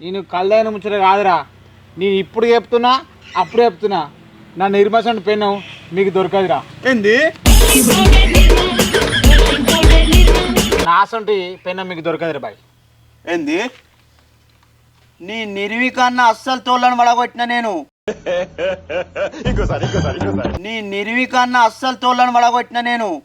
నేను కళ్ళైన ముచ్చట కాదురా. నేను ఇప్పుడు చెప్తున్నా అప్పుడు చెప్తున్నా. నా నిర్మసండి పెన్ను మీకు దొరకదురా. ఏంది? నాసంటి పెన్ను మీకు దొరకదురా బాయ్. ఏంది? నీ నిర్వికన్న అస్సలు తోళ్ళను వడగొట్టిన నేను. నీ నిర్వికన్న అస్సలు తోళ్ళను వడగొట్టిన నేను.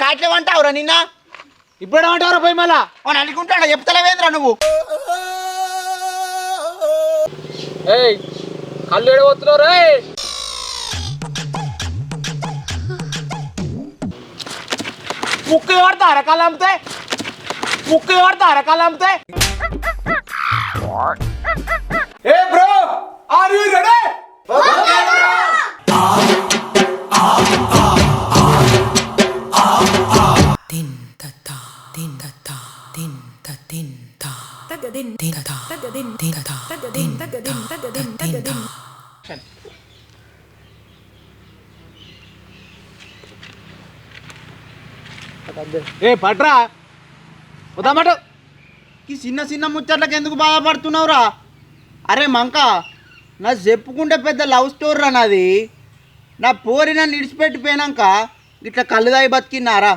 కాట్లేమంటావురా నిన్న? ఇప్పుడు ఏమంటారా పోయి మళ్ళా? వాడు అనుకుంటాడా చెప్తలేవేంద్రా నువ్వు? ఏయ్ కళ్ళు ఎడబోతున్నావు రే ముక్కు ఎవడతారా కళ్ళు అమ్మితే? ముక్కు ఎవడతారా కళ్ళు అమ్మితే? ఏ బ్రో ఆర్ యు రెడీ? ఏ పట్రా. వద్దామట ఈ చిన్న చిన్న ముచ్చట్లకు ఎందుకు బాధపడుతున్నావురా? అరే మంక నా చెప్పుకుంటే పెద్ద లవ్ స్టోరీ రా నాది. నా పోరి నన్ను ఇడిచిపెట్టిపోయినాక ఇట్లా కళ్ళు దాగి బతికినారా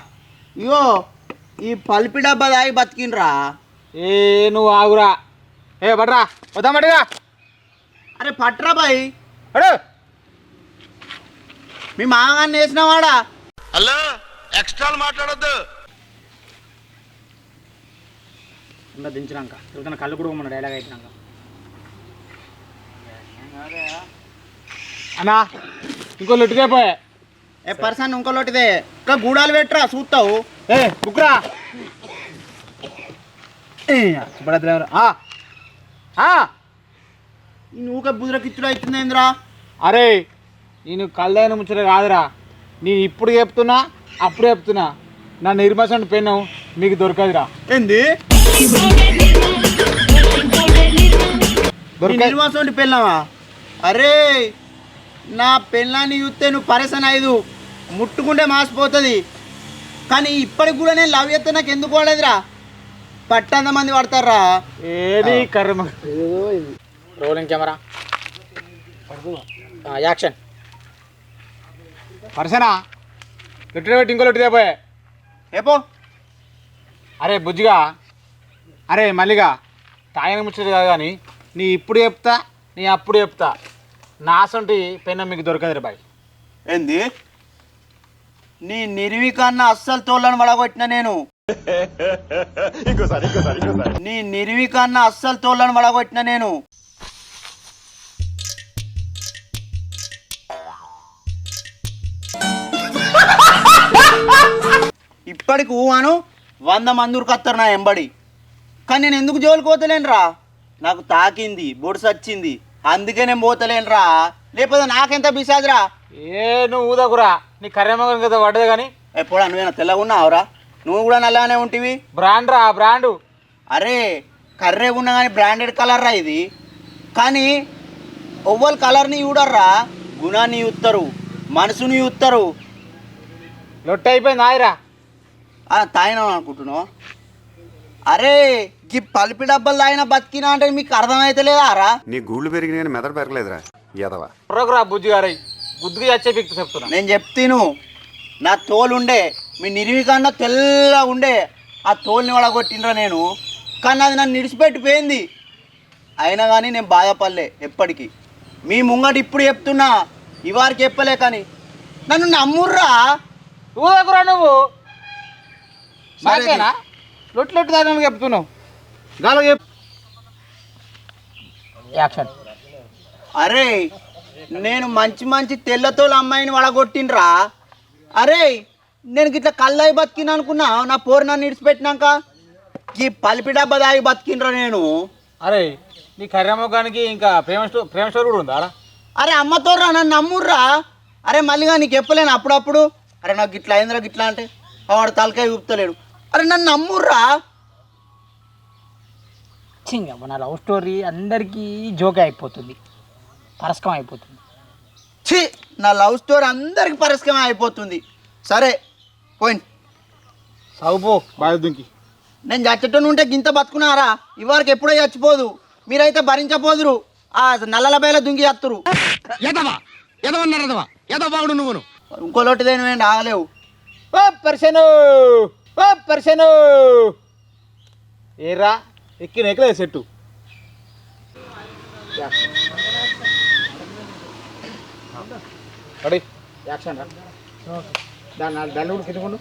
ఇగో ఈ పల్పి డబ్బా దాగి బతికినరా ఏ నువ్వు ఆగురా. ఏ పట్రా. వద్దామటగా అరే పట్రా బాయ్. అడు. మీ మామగారిని వేసినవాడా? హలో ఎక్స్ట్రాలు మాట్లాడొద్దు. ఉన్న దించినాక ఇతను కళ్ళు కూడా మన డైలాగ్ అయిపోయినాక. అన్నా ఇంకో లొట్టుకే పోయే. ఏ పర్సన్ ఇంకోలోటిదే ఇంకా గూడాలు పెట్టరా చూస్తావు. ఏ బుక్రా. పడద్దు నువ్వు బుద్రకిచ్చుడు అవుతుందేంద్రా అరే నేను కళ్ళైన ముచ్చట కాదురా. నేను ఇప్పుడు చెప్తున్నా అప్పుడు చెప్తున్నా. నా నిర్మసండి పెన్ను మీకు దొరకదురా. ఏంది? నిర్వాసం పెళ్ళావా అరే నా పెళ్ళాన్ని చూస్తే నువ్వు పరేషన్ అయ్యదు. ముట్టుకుంటే మాసిపోతుంది. కానీ ఇప్పటికి కూడా నేను లవ్ చేస్తే నాకు ఎందుకు వాడేదిరా పట్టంత మంది పడతారా? ఏది కర్మ? రోలింగ్ కెమెరా యాక్షన్ పర్సనా? లొట్టు పెట్టి ఇంకో లొట్టు పోయే. ఏపో అరే బుజ్జిగా. అరే మల్లిగా. తాగిన ముచ్చట కాదు కానీ నీ ఇప్పుడు చెప్తా నీ అప్పుడు చెప్తా. నాసంటి పెన్ను మీకు దొరకదురా బాయ్. ఏంది? నీ నిర్వికన్న అస్సలు తోళ్ళను వడగొట్టిన నేను. నీ నిర్వికన్న అస్సలు తోళ్ళను వడగొట్టిన నేను. ఇప్పటికి ఊహాను వంద మంది ఉరికొస్తారు నా ఎంబడి. కానీ నేను ఎందుకు జోలికి పోతలేనురా? నాకు తాకింది బొడుసు వచ్చింది. అందుకే నేను పోతలేనురా. లేకపోతే నాకెంత బిసాదిరా? ఏ నువ్వు ఊదకురా. నీ కర్రెమ్మగం కదా పడ్డది కానీ. ఎప్పుడు అనువైనా తెల్లగా ఉన్నావురా నువ్వు కూడా నల్లగానే ఉంటివి? బ్రాండ్ రా బ్రాండు. అరే కర్రే ఉన్నా కానీ బ్రాండెడ్ కలర్ రా ఇది. కానీ ఒవ్వరు కలర్ని చూడర్రా గుణాన్ని చూస్తారు మనసుని చూస్తారు లొట్ట అయిపోయింది ఆయరా. తాగినాం అనుకుంటున్నావు? అరే ఈ పల్పి డబ్బాలు తాగిన బతికినా అంటే మీకు అర్థమైతలేదా రా? నీ గూళ్ళు పెరిగినాయని మెదడు పెరగలేదురా ఎదవా రా బుజ్జి గారై. గుద్దుగా పిక్కు చెప్తున్నా. నేను చెప్తాను. నా తోలు ఉండే మీ నిర్వికన్నా తెల్లగా ఉండే ఆ తోలుని వడగొట్టినరా నేను. కానీ అది నన్ను నిడిచిపెట్టిపోయింది అయినా కానీ నేను బాధపడలే ఎప్పటికీ. మీ ముంగట ఇప్పుడు చెప్తున్నా ఇవారికి చెప్పలే కానీ. నన్ను నమ్ముర్రా? ఊదకురా నువ్వు? నాకేనా లొట్టు లొట్టు దాని చెప్తున్నావు. గాలో యాక్షన్. అరే నేను మంచి మంచి తెల్లతోలు అమ్మాయిని వడగొట్టినరా అరే నేను గిట్ల కళ్ళయి బతికిన అనుకున్నా నా పోరు నన్ను నిడిచిపెట్టినాక ఈ పలిపి డబ్బా దాగి బతికినరా నేను. అరే నీ కర్రెమ్మగానికి ఇంకా ప్రేమ స్టో ప్రేమ స్టోరీ కూడా ఉందా? అరే అమ్మతో రా నన్ను నమ్ముర్రా. అరే మళ్ళీగా నీకు చెప్పలేను అప్పుడప్పుడు. అరే నాకు గిట్లా అయిందిరా గిట్లా అంటే ఆ వాడు తలకాయ చూపుతలేడు అరే నన్ను నమ్ముర్రా. చింగ మన లవ్ స్టోరీ అందరికీ జోకే అయిపోతుంది. పరస్కం అయిపోతుంది. ఛీ! నా లవ్ స్టోరీ అందరికి పరిష్కారం అయిపోతుంది. సరే పోయిన్. సాగుపో బాధ దుంకి. నేను చచ్చటం ఉంటే గింత బతుకున్నారా? ఇవరకు ఎప్పుడో చచ్చిపోదు. మీరైతే భరించపోదురు ఆ నల్లల బయల దుంగి చేస్తురు ఎదవా? ఎదవన్నారు ఎదవా? ఎదవ బాగుడు నువ్వును. ఇంకో లోటుదేని వేయండి ఆగలేవు ఓ పర్సను. ఓ పర్సను. ఏరా ఎక్కిన ఎక్కలే సెట్టు. రెడీ? యాక్షన్ రా. దాన్ని నాలుగు దాన్ని కూడా కిందకుండు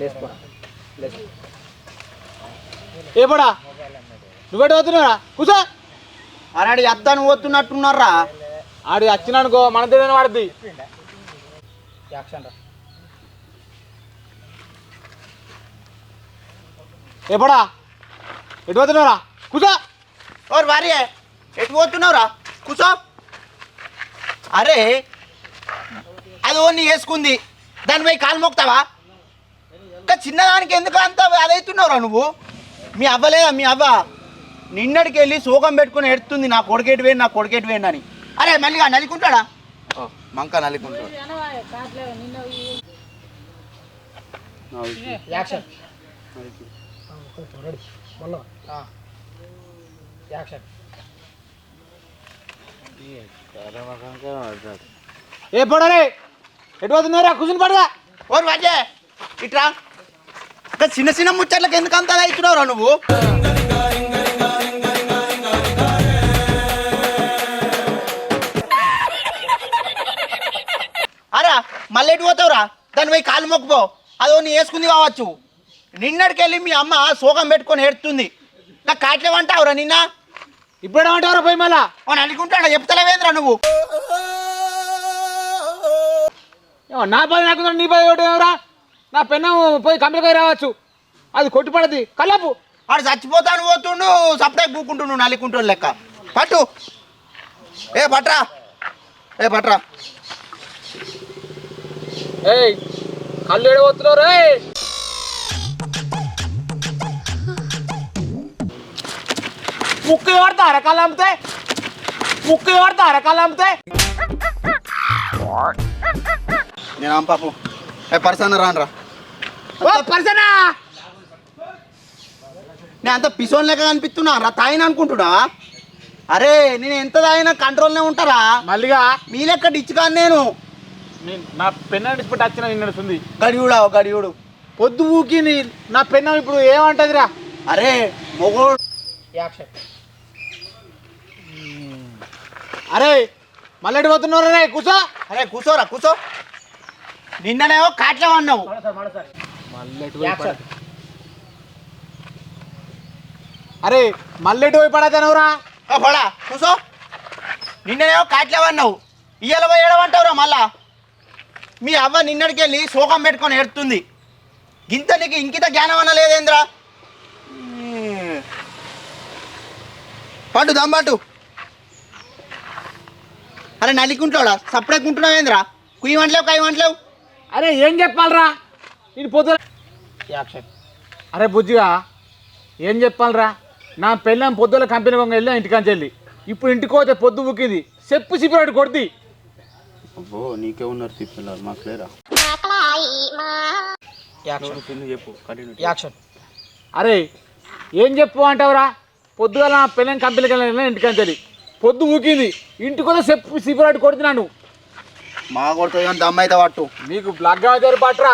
లేసుకో లేసుకో ఏ పడా నువ్వేట పోతున్నారా కూసా. అలాంటి ఎత్తాను పోతున్నట్టున్నారా? ఆడు వచ్చినానుకో మన దగ్గర వాడిది యాక్షన్ రా. ఏ పడా ఎటు పోతున్నారా కూసా. ఓ భార్య ఎటు పోతున్నావురా? కూర్చో అరే అది ఓన్ని వేసుకుంది. దానిపై కాలు మోక్తావా ఇంకా చిన్నదానికి ఎందుకు అంత అదైతున్నావురా నువ్వు? మీ అవ్వలేదా మీ అవ్వ నిన్నటికి వెళ్ళి సోకం పెట్టుకుని ఎడుతుంది నా కొడుకేటి వేయండి నా కొడుకేటి వేయండి అని. అరే మళ్ళీ నలికుంటాడా? మంక నలికుంటాడు. యాక్షన్. యాక్షన్. ఏ పడరే ఎటు పోతున్నారా కూర్చుని పడదా ఓరు వాజే ఇట్రా. చిన్న చిన్న ముచ్చట్లకు ఎందుకు అంత అవుతున్నావురా నువ్వు? అరా మళ్ళీ ఎటు పోతావురా? దాని పోయి కాలు మొక్కుపో. అదో నీ వేసుకుంది కావచ్చు. నిన్నటికెళ్ళి మీ అమ్మ సోకం పెట్టుకొని ఏడుతుంది. నాకు కాట్లేమంటావురా నిన్న? ఇప్పుడు ఏమంటారా పోయి మళ్ళా? అని అనుకుంటాడా చెప్తలేవేంద్రా నువ్వు? ఏమో నా పది నాకు నీ పది ఒకటి ఏమరా? నా పెన్ను పోయి కంపెనీ రావచ్చు. అది కొట్టి పడది కల్లాపు వాడు చచ్చిపోతాను పోతుండు సప్లై కూకుంటుండు నలికుంటుండు లెక్క. పట్టు. ఏ పట్రా. ఏ పట్రా. ఏయ్ కళ్ళు ఏడబోతున్నావు రే? ముక్కు ఎవడతారా కళ్ళు అమ్మితే? ముక్కు ఎవడతారా కళ్ళు అమ్మితే? నేను అమ్మ పాపు. ఏ పర్సన్ రానరా. ఓ పర్సనా నేను అంత పిసోన్ లెక్క కనిపిస్తున్నా రా తాయిన అనుకుంటున్నా? అరే నేను ఎంత తాగినా కంట్రోల్నే ఉంటారా? మళ్ళీగా మీ లెక్క డిచ్ కాను నేను. నా పెన్ను ఇచ్చిపెట్టి వచ్చిన నిన్న నడుస్తుంది. గడియుడా గడియుడు పొద్దు ఊకింది నా పెన్ను ఇప్పుడు ఏమంటదిరా? అరే మొగోడు. యాక్షన్. అరే మళ్ళీ పోతున్నారు రే కూర్చో అరే కూర్చోరా కూర్చో నిన్ననేమో కాట్లే అన్నావు యాక్షన్ అరే మళ్ళీ ఎటు పోయి పడతానవురా. పోడా కూర్చో నిన్ననేమో కాట్లే అన్నావు ఇయ్యాల పోయి ఏడవంటావురా మళ్ళా? మీ అవ్వ నిన్నటికి వెళ్ళి శోకం పెట్టుకొని ఎడుతుంది గింత నీకు ఇంకిత జ్ఞానం అన్న లేదేంద్రా పండు. దమ్మంటు అరే నలికుంటాడా సప్పుడేకుంటున్నావేంద్రా కుయ్యి వంటలేవు కయ్యి వంటలేవు. అరే ఏం చెప్పాలరా? నేను పొద్దు యాక్షన్ అరే బుజ్జిగా ఏం చెప్పాలరా? నా పెళ్ళం పొద్దుల కంపెనీ కొంగ వెళ్ళా ఇంటికాంచి వెళ్ళి. ఇప్పుడు ఇంటికి పోతే పొద్దు బుక్కింది చెప్పు సిపిరాడు కొడుతుంది అబ్బో నీకే ఉన్నారు తిప్పిల్లారు మాకు లేరా? చెప్పు యాక్షన్ అరే ఏం చెప్పు అంటావురా? పొద్దుగల నా పెళ్ళం కంపెనీకి వెళ్ళిన ఇంటికాంచి వెళ్ళి. పొద్దు ఊకింది ఇంటికి పోతే చెప్పు సిపిరాడు కొడుతున్నాను మా కొడుతుంది కానీ దమ్ అయితే పట్టు. నీకు బ్లాక్గా వచ్చారు పట్రా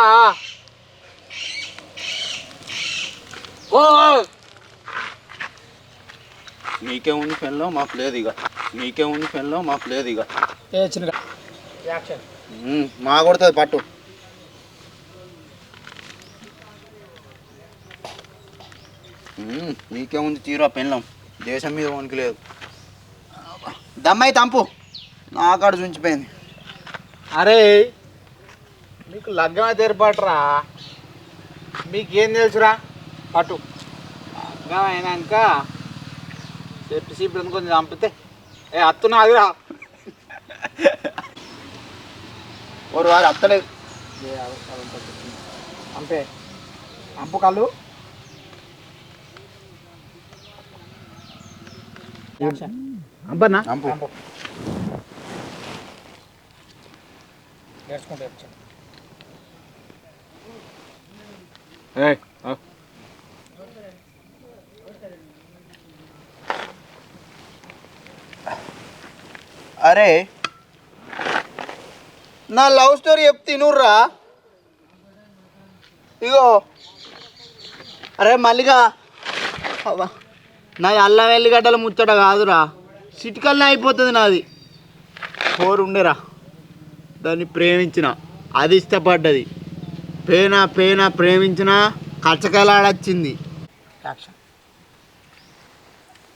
ఓ! నీకే ఉంది పెన్లో మాకు లేదు ఇక నీకే ఉంది పెన్లో మాకు లేదు ఇక ఉమ్, మా కొడుతుంది పట్టు. ఉమ్, నీకే ఉంది తీరా పెన్లం దేశం మీద వనికి లేదు. దమ్మాయి తంపు. నా కాడ చూంచిపోయింది అరే మీకు లగ్గం అయితే ఏర్పాటురా? మీకేం తెలుసురా? పట్టు. లగ్గం అయినాక చెప్పి సీపుడు కొంచెం చంపితే. ఏ అత్తున్నా అదిరా ఓరు వారు అత్తలేదు. అంతే అంపు కళ్ళు. అంపన్నా. అరే నా లవ్ స్టోరీ చెప్తే తినుర్రా. ఇగో. అరే మల్లిగా. అవ్వ. నా అల్లం వెల్లిగడ్డల ముచ్చట కాదురా. సిటికల్నే అయిపోతుంది నాది. ఫోర్ ఉండేరా దాన్ని ప్రేమించిన. అది ఇష్టపడ్డది. పేన పేన ప్రేమించిన కచ్చకలాడొచ్చింది.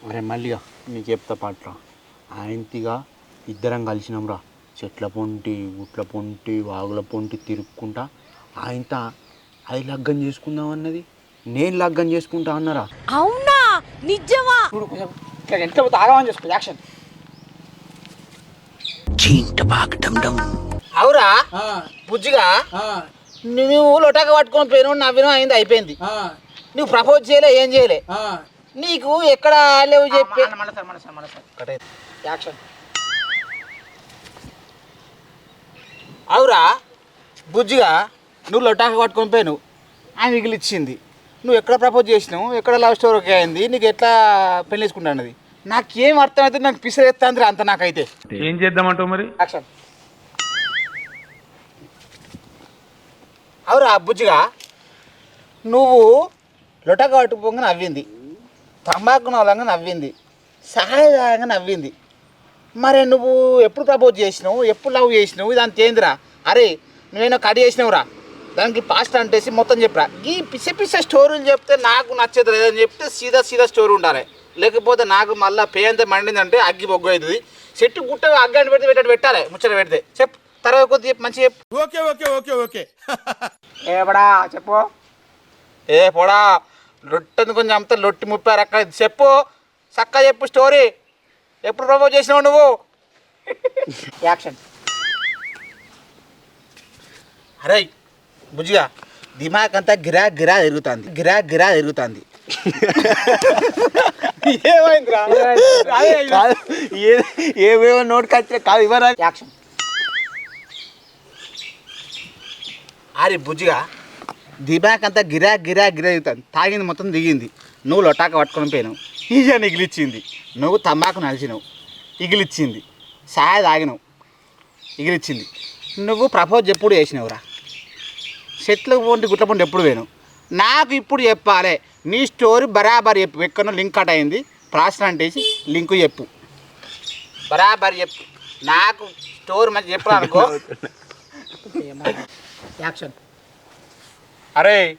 అరే మల్లిగా నీకు చెప్తా పాటరా. ఆయనతిగా ఇద్దరం కలిసినాంరా. చెట్ల పొంటి గుట్ల పొంటి వాగుల పొంటి తిరుక్కుంటా. ఆయనతో అది లగ్గం చేసుకుందాం అన్నది? నేను లగ్గం చేసుకుంటా అన్నారా? అవునా? నిజమా? చూడు కొంచెం ఇట్లా ఎంత పోతే ఆగమని చేసుకో యాక్షన్. అవురా? బుజ్జిగా? నువ్వు లొటాక పట్టుకొని పోయిన నవ్విన అయింది అయిపోయింది. నువ్వు ప్రపోజ్ చేయలే ఏం చేయలే. నీకు ఎక్కడ లేవు చెప్పి. యాక్షన్ అవురా? బుజ్జిగా? నువ్వు లొటాక పట్టుకొని పోయినావు. ఆమె మిగిలిచ్చింది నువ్వు ఎక్కడ ప్రపోజ్ చేసినావు? ఎక్కడ లవ్ స్టోరీ అయింది? నీకు ఎట్లా పెళ్ళి చేసుకుంటానది? నాకేం అర్థమైతే నాకు పిసరెత్తాంది అంత నాకైతే. ఏం చేద్దామంటావు మరి? యాక్షన్. అవురా బుజ్జిగా నువ్వు లొటక పట్టుకోగా నవ్వింది. తంబాకు నవలంగా నవ్వింది. సహాయదాయంగా నవ్వింది. మరి నువ్వు ఎప్పుడు ప్రపోజ్ చేసినావు? ఎప్పుడు లవ్ చేసినావు? ఇదంతా ఏందిరా? అరే నువ్వేనో కడి చేసినావురా. దానికి పాస్ట్ అంటేసి మొత్తం చెప్పరా. ఈ పిస పిస స్టోరీలు చెప్తే నాకు నచ్చేది లేదని చెప్తే సీదా సీదా స్టోరీ ఉండాలి. లేకపోతే నాకు మళ్ళీ పే అంతా మండిందంటే అగ్గి బొగ్గు అవుతుంది చెట్టు గుట్ట అగ్గి అంటి పెడితే పెట్టాడు పెట్టాలి ముచ్చట పెడితే. చెప్పు తర్వాత కొద్ది చెప్పు మంచి చెప్పు. Okay okay okay okay. ఏ బడా చెప్పు. ఏ పొడా లొట్టని కొంచెం అంతా లొట్టి ముప్పారు అక్కడ. చెప్పు చక్కగా చెప్పు స్టోరీ. ఎప్పుడు ప్రపోజ్ చేసినావు నువ్వు? యాక్షన్. అరే బుజ్జిగా దిమాగ్ అంతా గిరా గిరా తిరుగుతుంది గిరా గిరా తిరుగుతుంది ఏమైందిరా? ఏమేమో నోట్ కచ్చే కాదు ఇవ్వరా? యాక్షన్. అరే బుజ్జిగా దిమాగ్ అంతా గిరా గిరా గిరా తిరుగుతుంది తాగింది మొత్తం దిగింది. నువ్వు లొటాక పట్టుకొని పోయినావు. ఈజా ఇగిలిచ్చింది. నువ్వు తంబాకు నలిచినావు. ఇగిలిచ్చింది. సాయ తాగినావు. ఇగిలిచ్చింది. నువ్వు ప్రపోజ్ ఎప్పుడు చేసినావురా? చెట్ల పొంటి గుట్ల పొంటి ఎప్పుడు పోయినావు? నాకు ఇప్పుడు చెప్పాలి. నీ స్టోరీ బరాబర్ చెప్పు. ఎక్కడో లింక్ కట్ అయింది. ప్రాసెస్ అంటేసి లింక్ చెప్పు. బరాబర్ చెప్పు. నాకు స్టోరీ మంచి చెప్పు అనుకో యాక్షన్. అరే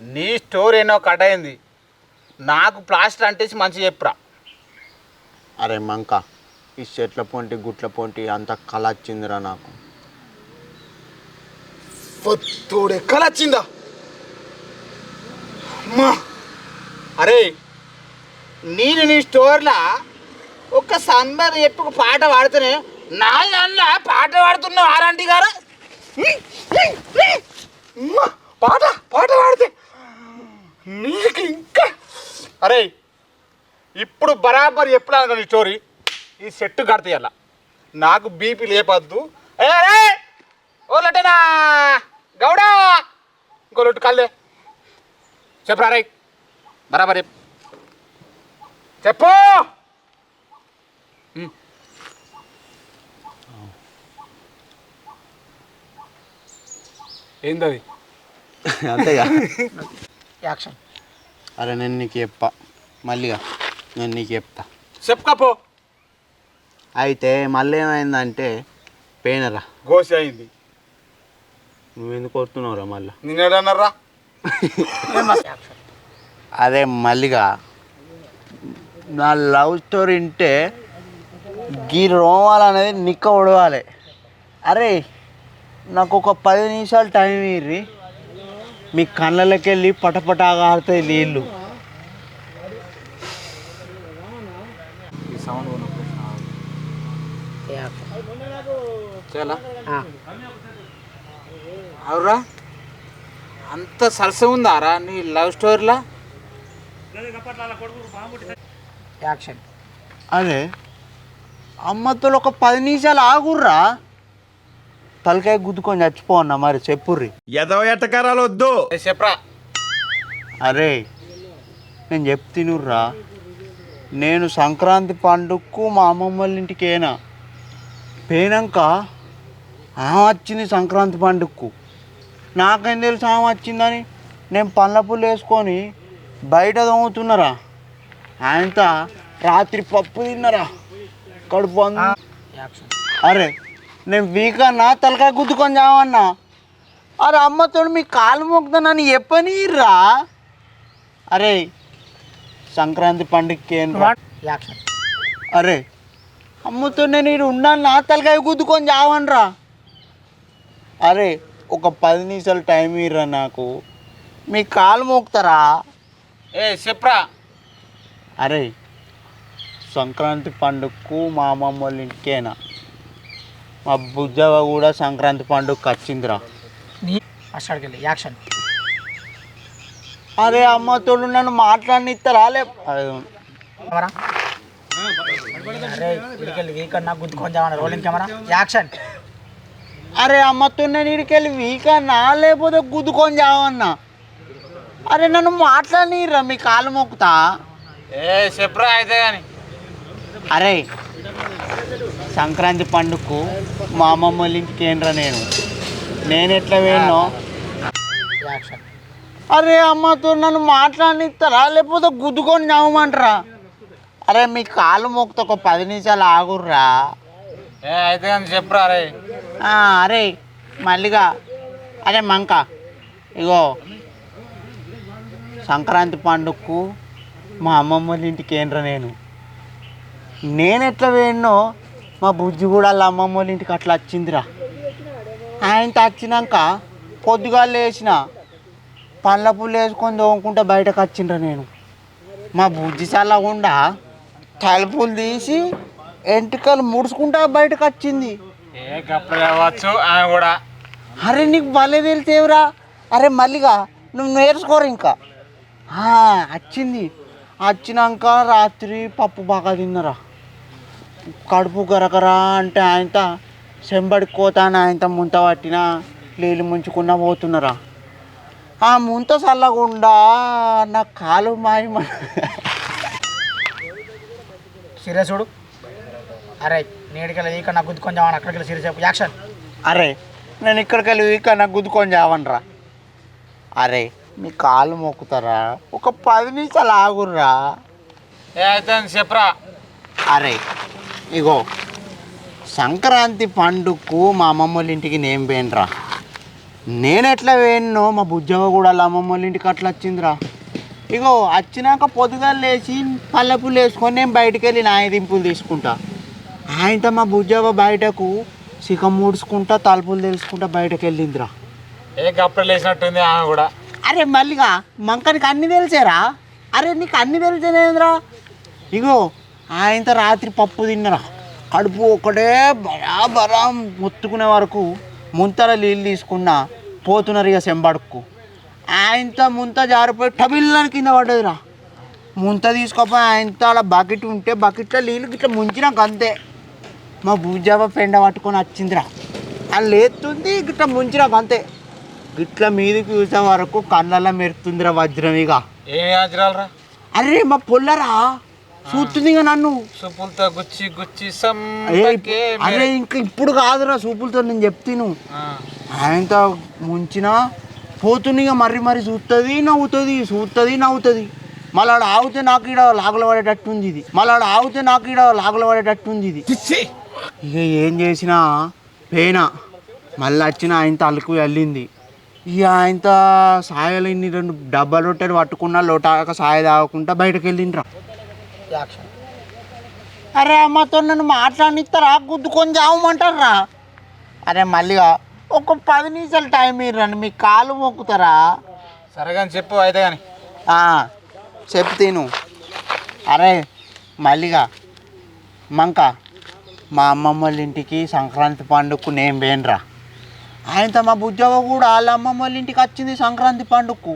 నీ స్టోరీ ఏనో కట్ అయింది. నాకు ప్లాస్టర్ అంటేసి మంచి చెప్పురా. అరే మంక ఈ చెట్ల పొంటి గుట్ల పొంటి అంత కళ వచ్చిందిరా నాకు. పొత్తుడు ఎక్కడ వచ్చిందా అమ్మా అరే నేను నీ స్టోర్లో ఒక సంబర్ చెప్పి పాట పాడితేనే నా దానిలో పాట పాడుతున్న వారంటీ గారు? పాట పాట పాడితే నీకు ఇంకా. అరే ఇప్పుడు బరాబర్ ఎప్పుడు అనుకో నీ స్టోరీ ఈ సెట్ కడతాయి అలా నాకు బీపీ లేపద్దు. ఏ ఓ లటనా? గౌడా! ఇంకో లొట్టు కల్లే చెప్పరా రై బరాబర్ చెప్పు. చెప్పు. ఏందది? అంతేగా. యాక్షన్. అరే నేను నీకు చెప్పా. మళ్ళీగా. నేను నీకు చెప్తా. చెప్పుకపో అయితే మళ్ళీ ఏమైందంటే పేనరా. గోసి అయింది. నువ్వు ఎందుకు కొడుతున్నావురా మళ్ళీ? నిన్నేడన్నారా అదే మల్లిగా నా లవ్ స్టోరీ వింటే గీ రోమాలు అనేది నిక్క ఉడవాలి. అరే నాకు ఒక పది నిమిషాలు టైం ఇర్రి మీ కళ్ళకి వెళ్ళి పటపట ఆడుతాయి నీళ్ళు. చాలా అవురా? అంత సరస ఉందారా నీ లవ్ స్టోరీలా? యాక్షన్. అరే అమ్మతో ఒక పది నిమిషాలు ఆగుర్రా. తలకాయ గుద్దుకొని చచ్చిపోన్నా మరి చెప్పుర్రి. ఎదవ ఎట్టకారాలు వద్దు. చెప్పరా. అరే నేను చెప్తినుర్రా. నేను సంక్రాంతి పండుగకు మా అమ్మమ్మ వాళ్ళ ఇంటికేనా పోయినాక ఆమె వచ్చింది సంక్రాంతి పండుగకు నాకేం తెలుసు ఆమె వచ్చిందని? నేను పండ్ల పుల్లు వేసుకొని బయట తోముతున్నారా? ఆయనతో రాత్రి పప్పు తిన్నరా? కడుపు అంద అరే నేను వీక్ అన్నా తలకాయ గుద్దుకొని చావన్నా? అరే అమ్మతో మీ కాలు మొక్కుతానని చెప్పనీరా? అరే సంక్రాంతి పండుగకి అరే అమ్మతో నేను ఇక్కడ ఉన్నాను నా తలకాయ గుద్దుకొని చావనరా? అరే ఒక పది నిమిషాలు టైం ఇర్రా నాకు. మీ కాలు మోపుతారా ఏ చెప్పరా. అరే సంక్రాంతి పండుగకు మా అమ్మమ్మ వాళ్ళ ఇంటికేనా? మా బుజ్జవ కూడా సంక్రాంతి పండుగకి వచ్చిందిరా. నీ యాక్షన్. అరే అమ్మతో నన్ను మాట్లాడినిస్తారా లే వీకెండ్ నాకు గుద్దుకొని చావన రోలింగ్ కెమెరా? యాక్షన్. అరే అమ్మతో నేను ఇడికెళ్ళి వీకన్నా లేకపోతే గుద్దుకొని చావన్నా. అరే నన్ను మాట్లాడినిర్రా మీ కాలు మొక్కుతా? ఏ చెప్పరా అయితే కానీ అరే సంక్రాంతి పండుగకు మా అమ్మమ్మ వాళ్ళ ఇంటికి ఏంట్రా నేను? నేను ఎట్లా వేణో అరే అమ్మతో నన్ను మాట్లాడినిస్తారా లేకపోతే గుద్దుకొని నవ్వమంటారా అరే మీ కాలు మొక్కుతా ఒక పది నిమిషాలు ఆగుర్రా. ఏ అయితే కానీ చెప్పరా రే ఆ, అరే మళ్ళీగా అరే మంక. ఇగో. సంక్రాంతి పండుగకు మా అమ్మమ్మ వాళ్ళ ఇంటికి ఏంట్రా నేను? నేను ఎట్లా వేడినో మా బుజ్జి కూడా వాళ్ళ అమ్మమ్మ వాళ్ళ ఇంటికి అట్లా వచ్చిందిరా. ఆయన వచ్చినాక పొద్దుగా లేచిన పళ్ళ పుల్లు వేసుకొని దోముకుంటే బయటకు వచ్చిండ్రా నేను. మా బుజ్జి చల్లకుండా తలుపులు తీసి ఎంటికలు ముడుచుకుంటా బయటకు వచ్చింది. ఏ గప్పుడు కావచ్చు ఆమె కూడా. అరే నీకు భలే తెలిసేవురా. అరే మళ్ళీగా నువ్వు నేర్చుకోరు ఇంకా? వచ్చింది. వచ్చినాక రాత్రి పప్పు బాగా తిన్నరా? కడుపు గరగరా అంటే ఆయనతో చెంబడి కోతాను ఆయనతో ముంత పట్టినా నీళ్ళు ముంచుకున్నా పోతున్నారా? ఆ ముంత చల్లకుండా నా కాలు మాయ సీరియస్ చూడు. అరే నేడికెళ్ళి వీకెండ్ నాకు గుద్దుకొని చావన అక్కడికి వెళ్ళి సీరియస్ యాక్షన్. అరే నేను ఇక్కడికి వెళ్ళి వీక నాకు గుద్దుకొని చావనరా అరే మీ కాలు మొక్కుతారా? ఒక పది నిమిషాలు ఆగుర్రా. ఏ అయితే చెప్పరా. అరే ఇగో సంక్రాంతి పండుగకు మా అమ్మమ్మ వాళ్ళ ఇంటికి నేను పోయినరా. నేను ఎట్లా పోయినో మా బుజ్జవ్వ కూడా వాళ్ళ అమ్మమ్మ వాళ్ళ ఇంటికి అట్లా వచ్చిందిరా. ఇగో వచ్చినాక పొద్దుగా లేచి పల్లెపులు వేసుకొని నేను బయటికి వెళ్ళి నాయ దింపులు తీసుకుంటా. ఆయనతో మా బుజ్జవ్వ బయటకు సిఖం ముడుచుకుంటా తలుపులు తెలుసుకుంటా బయటకు వెళ్ళిందిరా. ఏ గప్పుడు లేచినట్టుంది ఆమె కూడా? అరే మళ్ళీగా మంకనికి అన్ని తెలిసేరా? అరే నీకు అన్ని తెలిసేనేంద్రా ఇగో ఆయనతో రాత్రి పప్పు తిన్నరా. కడుపు ఒకటే బరాబరా మొత్తుకునే వరకు ముంతల నీళ్ళు తీసుకున్నా పోతున్నారు ఇక సెంబడుకు ఆయనతో ముంత జారిపోయి టబిల్లని కింద పడ్డదిరా. ముంత తీసుకోపోయి ఆయనతో అలా బకెట్ ఉంటే బకెట్లో నీళ్ళు ఇట్లా ముంచినాక అంతే. మా భూజాబ పెండ పట్టుకొని వచ్చిందిరా. అది లేస్తుంది గిట్ల ముంచినాక అంతే. గిట్ల మీదకి చూసే వరకు కళ్ళల్లో మెరుతుందిరా వజ్రం ఇక ఏమి ఆచరాలరా అరే మా పొల్లరా? చూస్తుంది ఇక నన్ను. సుపులతో గుచ్చి గుచ్చి ఏ, అరే ఇంకా ఇప్పుడు కాదురా సూపులతో నేను చెప్తాను. ఆయనతో ముంచిన పోతుంది ఇక మర్రి మర్రి చూస్తుంది నవ్వుతుంది చూస్తుంది నవ్వుతుంది. మళ్ళీ ఆగితే నాకు ఈడ లాగులు పడేటట్టు ఉంది ఇది. మళ్ళీ ఆగితే నాకు ఈడ లాగులు పడేటట్టు ఉంది ఇది ఇక ఏం చేసినా పేనా. మళ్ళీ వచ్చిన ఆయనతో అలుకు వెళ్ళింది ఇక ఆయనతో సాయలు ఇన్ని రెండు డబ్బాలు రొట్టెలు పట్టుకున్నా లోటాక సాయ తాగకుండా బయటకు వెళ్ళిండ్రా. అరే అమ్మతో నన్ను మాట్లాడిస్తారా? గుద్దుకొని చావమంటారా? అరే మళ్ళీగా ఒక పది నిమిషాలు టైం ఇర్రండి మీ కాలు మొక్కుతారా? సరే కానీ చెప్పు అయితే కానీ ఆ, చెప్తేను అరే మళ్ళీగా మంక. మా అమ్మమ్మ వాళ్ళ ఇంటికి సంక్రాంతి పండుగకు నేను పోయినరా. ఆయనతో మా బుజ్జవ్వ కూడా వాళ్ళ అమ్మమ్మ వాళ్ళ ఇంటికి వచ్చింది సంక్రాంతి పండుగకు.